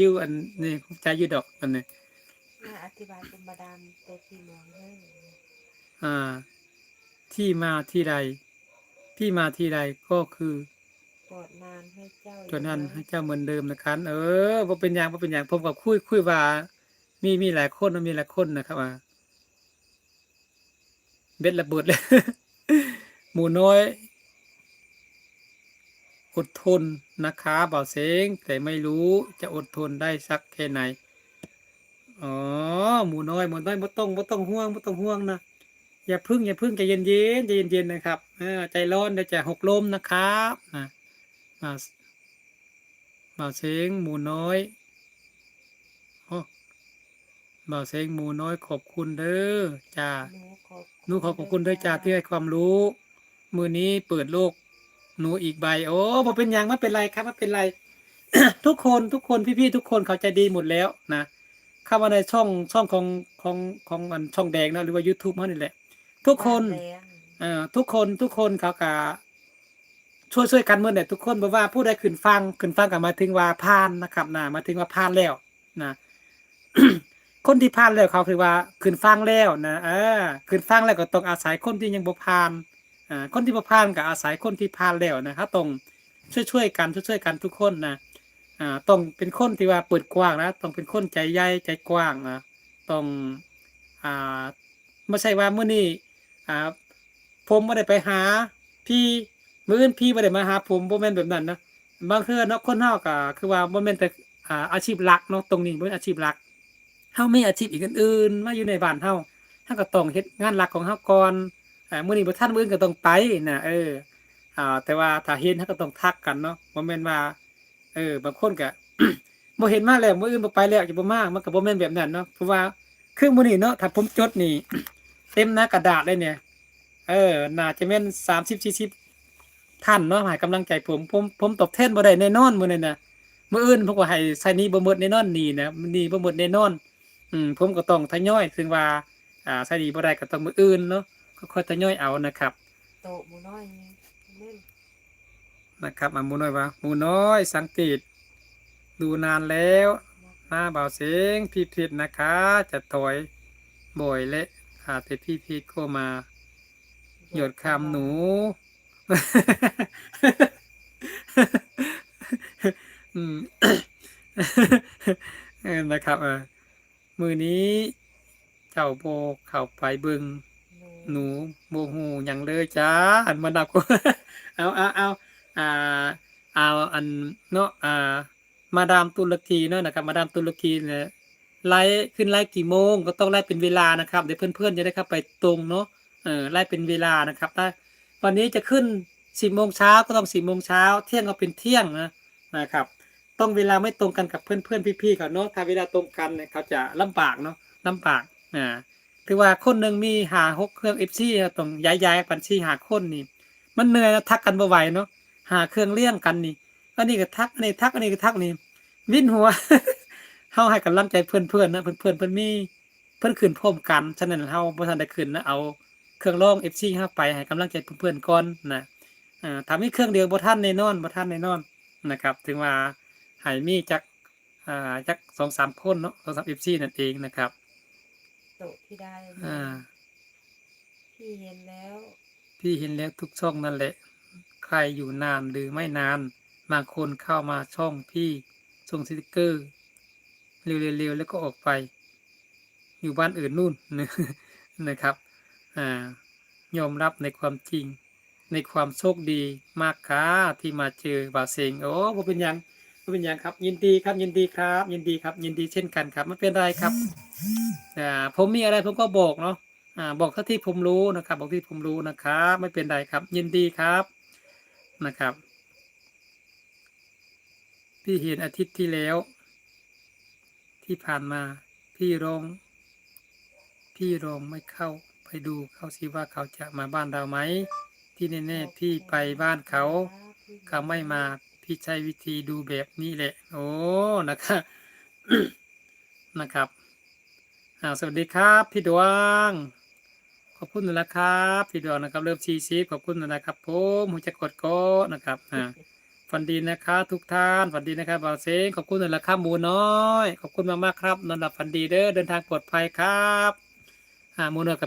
อยู่อันนี้ภูมิใจอยู่ดอกอันนี้มาอธิบายเป็นบาดาลตัวที่เมืองเฮ้ยอ่า ที่มาที่ใดที่มาที่ใดก็คือโปรดนานให้เจ้าตัวนั้นอยู่ให้เจ้าเหมือนเดิมนะครับเออบ่เป็นอย่างบ่เป็นอย่างผมกับคุยคุยว่ามีมีหลายคนนะมีหลายคนนะครับว่าเบ็ดระเบิดเลยหมูน้อย อดทนนะคะบ่าวเสงแต่ไม่รู้จะอดทนได้สักแค่ไหน อ๋อ หมูน้อยหมูน้อยบ่ต้องบ่ต้องห่วงบ่ต้องห่วงนะ อย่าพึ่งอย่าพึ่งใจเย็นเย็นๆใจเย็นเย็นๆนะครับเออใจร้อนเดี๋ยวจะหกล้มนะครับนะมาบ่าวเสงหมูน้อยโอ้บ่าวเสงหมูน้อยขอบคุณเด้อจ้าหนูขอบหนูขอขอบคุณด้วยจ้าที่ให้ความรู้ มือนี้เปิดโลก หนูอีกใบ โอ้พอเป็นอย่างไม่เป็นไรครับไม่เป็นไร ทุกคนทุกคนพี่ๆทุกคนเขาใจดีหมดแล้วนะเข้ามาในช่องช่องของของของมันช่องแดงนะหรือว่า YouTube เขานี่แหละ ทุกคนบ้าแรงเอ่อทุกคนทุกคนเขากะช่วยช่วยกันเมื่อเนี่ยทุกคนบอกว่าผู้ใดขึ้นฟังขึ้นฟังกับมาถึงว่าพานนะครับนะมาถึงว่าพานแล้วนะคนที่พานแล้วเขาคือว่าขึ้นฟังแล้วนะเออขึ้นฟังแล้วก็ต้องอาศัยคนที่ยังบ่พาน อ่าคนที่บ่พานก็อาศัยคนที่พานแล้วนะครับต้องช่วยๆกันช่วยๆกันทุกคนนะอ่าต้องเป็นคนที่ว่าเปิดกว้างนะต้องเป็นคนใจใหญ่ใจกว้างนะต้องอ่าไม่ใช่ว่าเมื้อนี้อ่าผมไม่ได้ไปหาพี่มื้ออื่นพี่ไม่ได้มาหาผมบ่แม่นแบบนั้นนะบางเทื่อเนาะคนเฮาก็คือว่าบ่แม่นแต่อ่าอาชีพหลักเนาะตรงนี้เป็นอาชีพหลักเฮามีอาชีพอีกอื่นๆมาอยู่ในบ้านเฮาเฮาก็ต้องเฮ็ดงานหลักของเฮาก่อน อ่ามื้อนี้บ่ทันมื้ออื่นก็ต้องไปนะเอออ่าแต่ว่าถ้าเห็นเฮาก็ต้องทักกันเนาะบ่แม่นว่า เออบางคนก็บ่เห็นมาแล้วมื้ออื่นบ่ไปแล้วจะบ่มามันก็บ่แม่นแบบนั้นเนาะเพราะว่าคือมื้อนี้เนาะถ้าผมจดนี่ เต็มหน้ากระดาษเลยเนี่ย เออน่าจะเป็นสามสิบสี่สิบท่านเนาะให้กำลังใจผมผมผมตอบแทนบ่ได้แน่นอนมื้อนี้นะมื้ออื่นผมก็ให้ใส่นี้บ่หมดแน่นอนนี่นะนี่บ่หมดแน่นอนอืมผมก็ต้องทยอยถึงว่าอ่าใส่นี้บ่ได้ก็ต้องมื้ออื่นเนาะ ค่อยทยอยเอานะครับโตะหมูน้อยนี่เล่นนะครับอะหมูน้อยว่าหมูน้อยสังเกตดูนานแล้วหน้าเบาเสียงพี่ผิดนะคะ จะถอยบ่อยและอาแต่พี่พีก็มา หยดคำหนู อืมเออนะครับเออมือนี้เจ้าโบเข้าไปเบึง หนูโมหูหยังเลยจ้าอันมาดับเอาเอาเอาอ่าเอาอันเนาะอ่ามาดามตุรกีเนาะนะครับ มาดามตุรกีเนี่ยไล่ขึ้นไล่กี่โมงก็ต้องไล่เป็นเวลานะครับเดี๋ยวเพื่อนๆจะได้เข้าไปตรงเนาะเออไล่เป็นเวลานะครับถ้าวันนี้จะขึ้นสิบโมงเช้าก็ต้องสิบโมงเช้าเที่ยงก็เป็นเที่ยงนะนะครับ ต้องเวลาไม่ตรงกันกับเพื่อนๆพี่ๆเขาเนาะถ้าเวลาตรงกันเนี่ยเขาจะลำบากเนาะลำบากอ่า ถือว่าคนหนึ่งมีหาหกเครื่องเอฟซีต้องย้ายๆปัญชีหาคนนี่ มันเหนื่อยนะทักกันบ่ไหวเนาะหาเครื่องเลี้ยงกันนี่อันนี้ก็ทักอันนี้ทักอันนี้ก็ทักนี่วิ่นหัวเฮาให้กำลังใจเพื่อนๆนะเพื่อนๆเพิ่อนมีเพิ่อนขึ้นพร้อมกันฉะนั้นเฮาบ่ทันได้ขึ้นนะเอาเครื่องรอง FC เฮาไปให้กำลังใจเพื่อนๆก่อนนะอ่าถ้ามีเครื่องเดียวบ่ทันแน่นอนบ่ทันแน่นอนนะครับ ถึงว่าให้มีจักอ่าจัก2-3คนเนาะ2-3 FC นั่นเองนะครับ ตะที่ได้อ่าพี่เห็นแล้วพี่เห็นแล้วทุกช่องนั่นแหละ ใครอยู่นานหรือไม่นานบางคนเข้ามาช่องพี่ส่งสติกเกอร์ เร็วๆๆแล้วก็ออกไป อยู่บ้านอื่นนู่นนะครับ อ่ายอมรับในความจริง ในความโชคดีมากค่ะที่มาเจอบาเซงโอ้ผมเป็นหยังผม เป็นหยังครับ ยินดีครับยินดีครับ ยินดีครับ ยินดีเช่นกันครับไม่เป็นไรครับอ่าผมมีอะไรผมก็บอกเนาะอ่าบอกเท่าที่ผมรู้นะครับ บอกที่ผมรู้นะครับ ไม่เป็นไรครับ ยินดีครับนะครับพี่เห็นอาทิตย์ที่แล้ว ที่ผ่านมาพี่รอง พี่รองไม่เข้าไปดูเขาสิว่าเขาจะมาบ้านเราไหมที่แน่ๆพี่ไปบ้านเขาเขาไม่มา พี่ใช้วิธีดูแบบนี้แหละ โอ้ นะครับ นะครับสวัสดีครับ พี่ดวง ขอบคุณนะครับ พี่ดวงนะครับ เริ่มชีซีขอบคุณนะครับผมผมจะกดโก้นะครับอ่าฝันดีนะคะทุกท่านฝันดีนะครับบ่าวเซงขอบคุณในราคาหมูน้อย ขอบคุณมากๆครับนอนหลับฝันดีเด้อเดินทางปลอดภัยครับอ่าหมูน้อยกับ